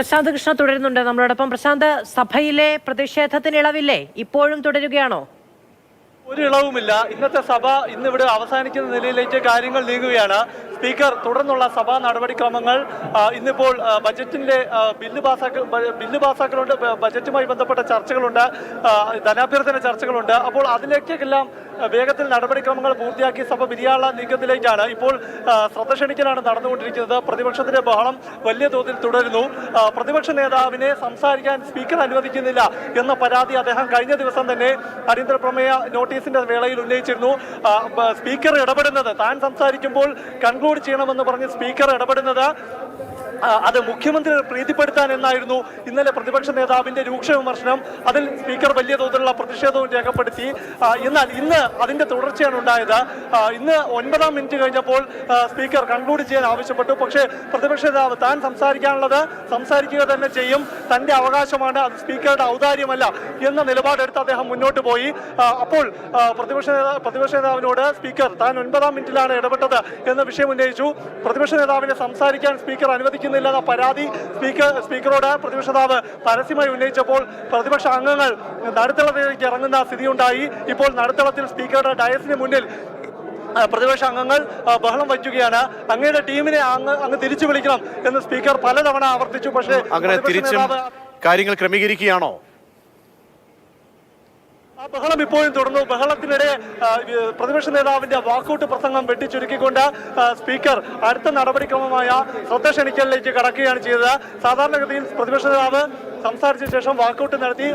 പ്രശാന്ത് കൃഷ്ണ തുടരുന്നുണ്ട്. നമ്മളോടൊപ്പം പ്രശാന്ത് സഭയിലെ പ്രതിഷേധത്തിന് ഇളവില്ലേ? ഇപ്പോഴും തുടരുകയാണോ? ഒരു ഇളവുമില്ല. ഇന്നത്തെ സഭ ഇന്നിവിടെ അവസാനിക്കുന്ന നിലയിലേക്ക് കാര്യങ്ങൾ നീങ്ങുകയാണ്. സ്പീക്കർ തുടർന്നുള്ള സഭാ നടപടിക്രമങ്ങൾ ഇന്നിപ്പോൾ ബജറ്റിന്റെ ബില്ല് പാസാക്ക ബില്ല് പാസാക്കലുണ്ട്. ബജറ്റുമായി ബന്ധപ്പെട്ട ചർച്ചകളുണ്ട്. ധനാഭ്യർത്ഥന ചർച്ചകളുണ്ട്. അപ്പോൾ അതിലേക്കെല്ലാം വേഗത്തിൽ നടപടിക്രമങ്ങൾ പൂർത്തിയാക്കി സഭ പിരിയാനുള്ള നീക്കത്തിലേക്കാണ്. ഇപ്പോൾ ശ്രദ്ധ ക്ഷണിക്കലാണ് നടന്നുകൊണ്ടിരിക്കുന്നത്. പ്രതിപക്ഷത്തിന്റെ ബഹളം വലിയ തോതിൽ തുടരുന്നു. പ്രതിപക്ഷ നേതാവിനെ സംസാരിക്കാൻ സ്പീക്കർ അനുവദിക്കുന്നില്ല എന്ന പരാതി അദ്ദേഹം കഴിഞ്ഞ ദിവസം തന്നെ അടിയന്തര പ്രമേയ നോട്ടീസിന്റെ വേളയിൽ ഉന്നയിച്ചിരുന്നു. സ്പീക്കർ ഇടപെടുന്നത് താൻ സംസാരിക്കുമ്പോൾ കൺക്ലൂഡ് ചെയ്യണമെന്ന് പറഞ്ഞ് സ്പീക്കർ ഇടപെടുന്നത് അത് മുഖ്യമന്ത്രി പ്രീതിപ്പെടുത്താൻ എന്നായിരുന്നു ഇന്നലെ പ്രതിപക്ഷ നേതാവിന്റെ രൂക്ഷ വിമർശനം. അതിൽ സ്പീക്കർ വലിയ തോതിലുള്ള പ്രതിഷേധവും രേഖപ്പെടുത്തി. എന്നാൽ ഇന്ന് അതിന്റെ തുടർച്ചയാണ് ഉണ്ടായത്. ഇന്ന് ഒൻപതാം മിനിറ്റ് കഴിഞ്ഞപ്പോൾ സ്പീക്കർ കൺക്ലൂഡ് ചെയ്യാൻ ആവശ്യപ്പെട്ടു. പക്ഷേ പ്രതിപക്ഷ നേതാവ് താൻ സംസാരിക്കാനുള്ളത് സംസാരിക്കുക തന്നെ ചെയ്യും. തന്റെ അവകാശമാണ് അത് സ്പീക്കറുടെ ഔദാര്യമല്ല എന്ന നിലപാടെടുത്ത് അദ്ദേഹം മുന്നോട്ട് പോയി. അപ്പോൾ പ്രതിപക്ഷ പ്രതിപക്ഷ നേതാവിനോട് സ്പീക്കർ താൻ ഒൻപതാം മിനിറ്റിലാണ് ഇടപെട്ടത് എന്ന വിഷയം ഉന്നയിച്ചു. പ്രതിപക്ഷ നേതാവിനെ സംസാരിക്കാൻ സ്പീക്കർ അനുവദിക്കുന്നില്ല എന്ന പരാതി സ്പീക്കർ സ്പീക്കറോട് പ്രതിപക്ഷ നേതാവ് പരസ്യമായി ഉന്നയിച്ചപ്പോൾ പ്രതിപക്ഷ അംഗങ്ങൾ നടുത്തളത്തിലേക്ക് ഇറങ്ങുന്ന സ്ഥിതിയുണ്ടായി. ഇപ്പോൾ നടുത്തളത്തിൽ സ്പീക്കറുടെ ഡയസിന് മുന്നിൽ പ്രതിപക്ഷ അംഗങ്ങൾ ബഹളം വയ്ക്കുകയാണ്. അങ്ങയുടെ ടീമിനെ അങ്ങ് അങ്ങ് തിരിച്ചു വിളിക്കണം എന്ന് സ്പീക്കർ പലതവണ ആവർത്തിച്ചു. പക്ഷേ അങ്ങനെ തിരിച്ചു കാര്യങ്ങൾ ക്രമീകരിക്കുകയാണോ? ആ ബഹളം ഇപ്പോഴും തുടർന്നു. ബഹളത്തിനിടെ പ്രതിപക്ഷ നേതാവിന്റെ വാക്കൌട്ട് പ്രസംഗം വെട്ടിച്ചുരുക്കിക്കൊണ്ട് സ്പീക്കർ അടുത്ത നടപടിക്രമമായ ശ്രദ്ധ ക്ഷണിക്കലിലേക്ക് കടക്കുകയാണ് ചെയ്തത്. സാധാരണഗതിയിൽ പ്രതിപക്ഷ നേതാവ് സംസാരിച്ച ശേഷം വാക്കൌട്ട് നടത്തി